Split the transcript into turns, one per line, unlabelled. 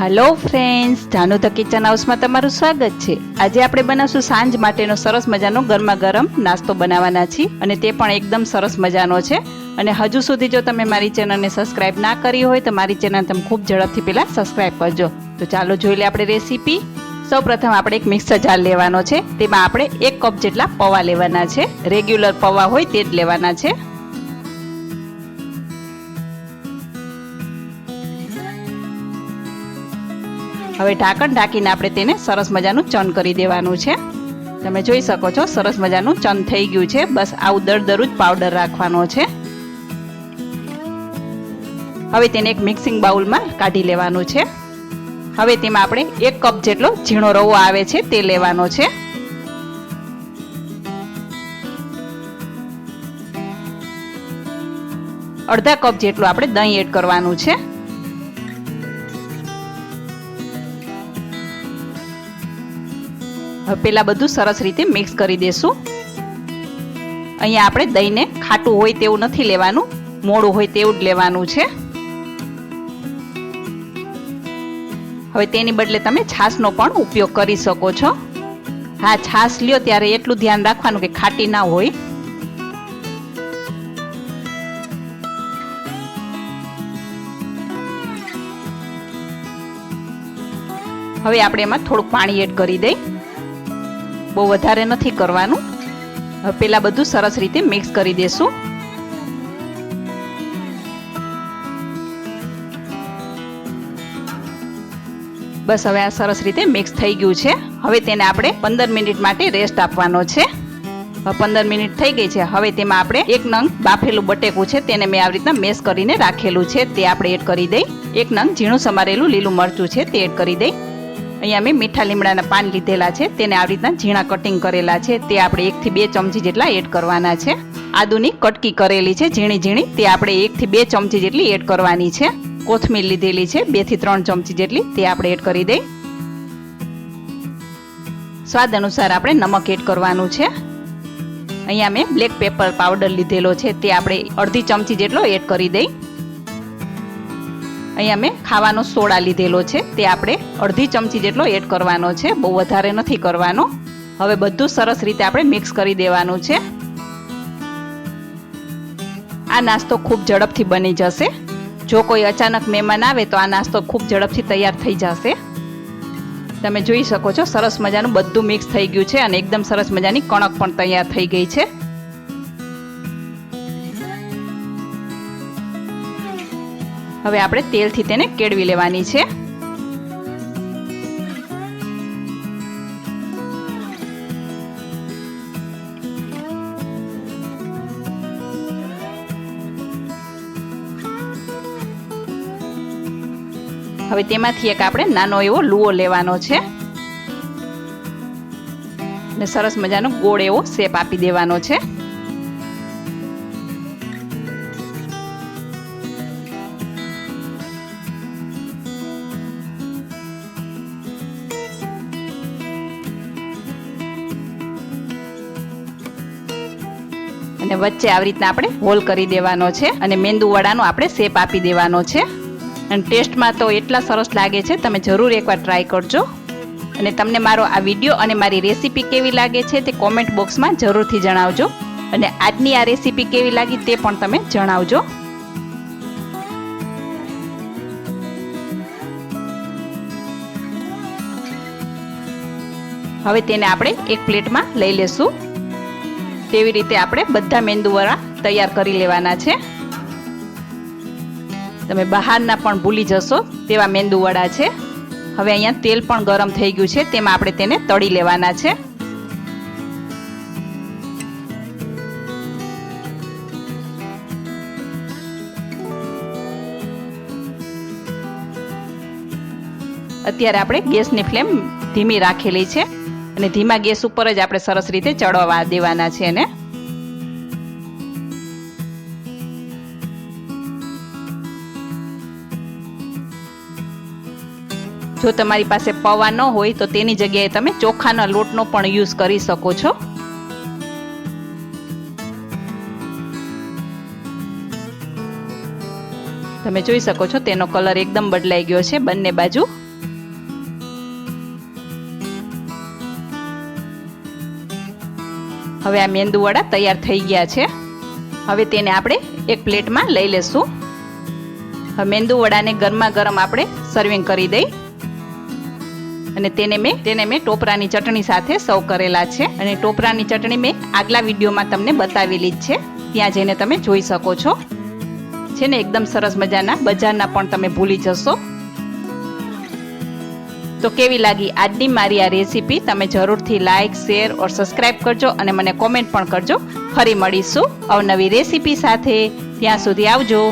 Hello friends Janu the kitchen હાઉસમાં તમારું સ્વાગત છે. આજે આપણે બનાવશું સાંજ માટેનો સરસ મજાનો ગરમા ગરમ નાસ્તો બનાવવાના છીએ અને તે પણ એકદમ સરસ મજાનો છે. અને હજુ સુધી જો તમે મારી ચેનલને સબસ્ક્રાઇબ ના કરી હોય તો મારી ચેનલ તમે ખૂબ ઝડપથી પહેલાં સબસ્ક્રાઇબ કરજો. તો ચાલો જોઈ લે આપણે રેસીપી સૌ પ્રથમ આપણે એક મિક્સર જાર લેવાનો છે. તેમાં આપણે એક કપ જેટલા પૌવા લેવાના છે. રેગ્યુલર પૌવા હોય તે જ લેવાના છે. હવે ઢાંકણ ઢાંકીને આપણે તેને સરસ મજાનું ચન કરી દેવાનું છે. તમે જોઈ શકો છો, સરસ મજાનું ચન થઈ ગયું છે. બસ આવું દર દરરોજ પાવડર રાખવાનો છે. હવે તેને એક મિક્સિંગ બાઉલમાં કાઢી લેવાનું છે. હવે તેમાં આપણે એક કપ જેટલો ઝીણો રવો આવે છે તે લેવાનો છે. અડધા કપ જેટલું આપણે દહીં એડ કરવાનું છે. હવે પેલા બધું સરસ રીતે મિક્સ કરી દેશું. અહીંયા આપણે દહીંને ખાટું હોય તેવું નથી લેવાનું, મોડું હોય તેવું જ લેવાનું છે. હવે તેની બદલે તમે છાશનો પણ ઉપયોગ કરી શકો છો. હા, છાશ લ્યો ત્યારે એટલું ધ્યાન રાખવાનું કે ખાટી ના હોય. હવે આપણે એમાં થોડુંક પાણી એડ કરી દઈ. બહુ વધારે નથી કરવાનું. પેલા બધું સરસ રીતે મિક્સ કરી દેશું. બસ હવે આ સરસ રીતે મિક્સ થઈ ગયું છે. હવે તેને આપણે પંદર મિનિટ માટે રેસ્ટ આપવાનો છે. પંદર મિનિટ થઈ ગઈ છે. હવે તેમાં આપણે એક નંગ બાફેલું બટેકું છે, તેને મેં આવી રીતના મેશ કરીને રાખેલું છે. તે આપણે એડ કરી દઈ. એક નંગ ઝીણું સમારેલું લીલું મરચું છે, તે એડ કરી દઈ. અહીંયા મેં મીઠા લીમડાના પાન લીધેલા છે. તેને આવી રીતના ઝીણા કટિંગ કરેલા છે. તે આપણે એકથી બે ચમચી જેટલા એડ કરવાના છે. આદુની કટકી કરેલી છે ઝીણી ઝીણી. તે આપણે એકથી બે ચમચી જેટલી એડ કરવાની છે. કોથમીર લીધેલી છે બેથી ત્રણ ચમચી જેટલી. તે આપણે એડ કરી દઈ. સ્વાદ અનુસાર આપણે નમક એડ કરવાનું છે. અહીંયા મેં બ્લેક પેપર પાવડર લીધેલો છે. તે આપણે અડધી ચમચી જેટલો એડ કરી દઈ. અહીંયા મેં ખાવાનો સોડા લીધેલો છે. તે આપણે અડધી ચમચી જેટલો એડ કરવાનો છે. બહુ વધારે નથી કરવાનો. હવે બધું સરસ રીતે આપણે મિક્સ કરી દેવાનું છે. આ નાસ્તો ખૂબ ઝડપથી બની જશે. જો કોઈ અચાનક મહેમાન આવે તો આ નાસ્તો ખૂબ ઝડપથી તૈયાર થઈ જશે. તમે જોઈ શકો છો, સરસ મજાનું બધું મિક્સ થઈ ગયું છે અને એકદમ સરસ મજાની કણક પણ તૈયાર થઈ ગઈ છે. હવે આપણે તેલથી તેને કેળવી લેવાની છે. હવે તેમાંથી એક આપણે નાનો એવો લુઓ લેવાનો છે. ને સરસ મજાનો ગોળ એવો શેપ આપી દેવાનો છે. અને વચ્ચે આવી રીતના આપણે હોલ કરી દેવાનો છે અને મેંદુ વડાનો આપણે શેપ આપી દેવાનો છે. અને ટેસ્ટમાં તો એટલા સરસ લાગે છે, તમે જરૂર એકવાર ટ્રાય કરજો. અને તમને મારો આ વીડિયો અને મારી રેસીપી કેવી લાગે છે તે કોમેન્ટ બોક્સમાં જરૂરથી જણાવજો. અને આજની આ રેસીપી કેવી લાગી તે પણ તમે જણાવજો. હવે તેને આપણે એક પ્લેટમાં લઈ લેશું. તેવી રીતે આપણે બધા મેંદુવડા તૈયાર કરી લેવાના છે. તમે બહારના પણ ભૂલી જશો તેવા મેંદુવડા છે. હવે અહીંયા તેલ પણ ગરમ થઈ ગયું છે, તેમાં આપણે તેને તળી લેવાના છે. અત્યારે આપણે ગેસની ફ્લેમ ધીમી રાખેલી છે. અને ધીમા ગેસ ઉપર જ આપણે સરસ રીતે ચડવા દેવાના છે એને. જો તમારી પાસે પૌવા ન હોય તો તેની જગ્યાએ તમે ચોખાના લોટનો પણ યુઝ કરી શકો છો. તમે જોઈ શકો છો તેનો કલર એકદમ બદલાઈ ગયો છે બંને બાજુ. હવે આ મેંદુવડા તૈયાર થઈ ગયા છે. હવે તેને આપણે એક પ્લેટમાં લઈ લેશું. હવે મેંદુવડાને ગરમા ગરમ આપણે સર્વિંગ કરી દઈ. અને તેને મેં તેને મેં ટોપરાની ચટણી સાથે સર્વ કરેલા છે. અને ટોપરાની ચટણી મેં આગલા વિડીયોમાં તમને બતાવેલી જ છે. ત્યાં જઈને તમે જોઈ શકો છો. છે ને, એકદમ સરસ મજાના બજારના પણ તમે ભૂલી જશો. તો કેવી લાગી આજની મારી આ રેસીપી? તમે જરૂરથી લાઇક શેર ઓર સબસ્ક્રાઇબ કરજો અને મને કોમેન્ટ પણ કરજો. ફરી મળીશું અવનવી રેસીપી સાથે. ત્યાં સુધી આવજો.